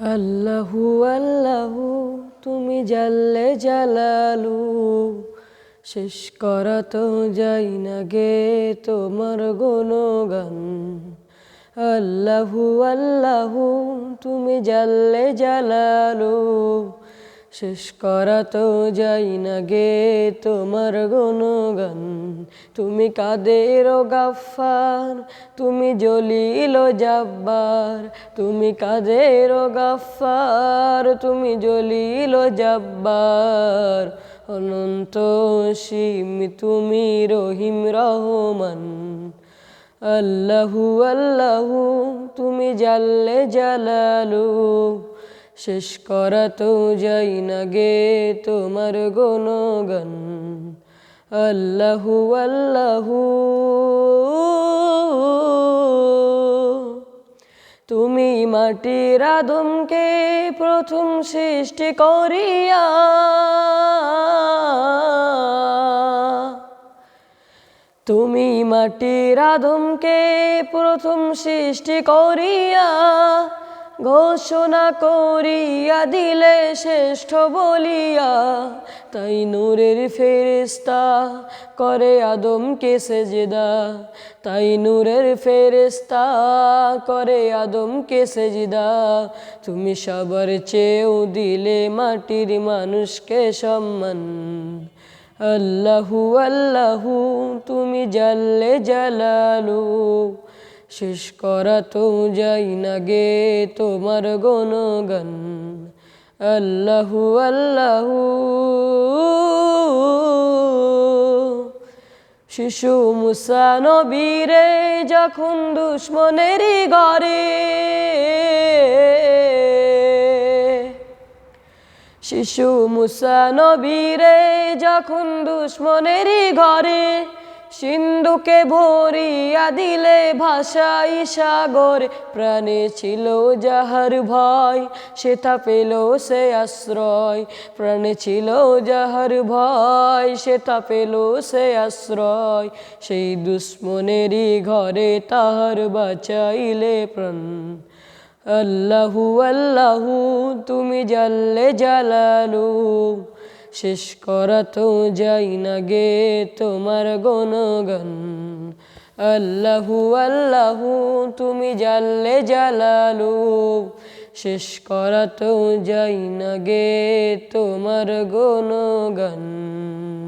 আল্লাহু আল্লাহু, তুমি জাল্লে জালালু। শেষ করা তো যাই না গে তোমার গুণগান। আল্লাহু আল্লাহু, তুমি জাল্লে জালালু। শেষ করা তো যাই না গে তোমার গুণগান। তুমি কাদের গাফার, তুমি জলিল জাব্বার। তুমি কাদের গাফার, তুমি জলিল জাব্বার। অনন্ত সীম তুমি রহিম রহমান। আল্লাহু আল্লাহু, তুমি জাল্লে জালালু। শেষ করা তো যাই না গে তোমার গুণগান। আল্লাহু আল্লাহু। তুমি মাটির আদমকে প্রথম সৃষ্টি করিয়া তুমি মাটির আদমকে প্রথম সৃষ্টি করিয়া ঘোষণা করিয়া দিলে শ্রেষ্ঠ বলিয়া, তাই নূরের ফেরিস্তা করে আদমকে সেজদা। তাই নূরের ফেরিস্তা করে আদমকে সেজদা। তুমি সবার চেয়েও দিলে মাটির মানুষকে সম্মান। আল্লাহু আল্লাহু, তুমি জাল্লে জালালু। শেষ করা তো যাই না গে তোমার গণগান। আল্লাহু আল্লাহু। শিশু মুসা নবীরে যখন দুশ্মনেরই ঘরে শিশু মুসা নবীরে যখন দুশ্মনেরই ঘরে সিন্ধুকে ভরিয়া দিলে ভাষাই সাগর, প্রাণে ছিল যাহার ভয় সেটা পেল সে আশ্রয়। প্রাণে ছিল যাহার ভয় সেটা পেল সে আশ্রয়। সেই দুশ্মনেরই ঘরে তাহার বাঁচাইলে প্রাণ। আল্লাহু আল্লাহু, তুমি জাল্লে জালালু। শেষ করা তো যাই না গে তোমার গণগান। আল্লাহু আল্লাহু, তুমি জাল্লে জালালু। শেষ করা তো যাই না গে তোমার গণগান।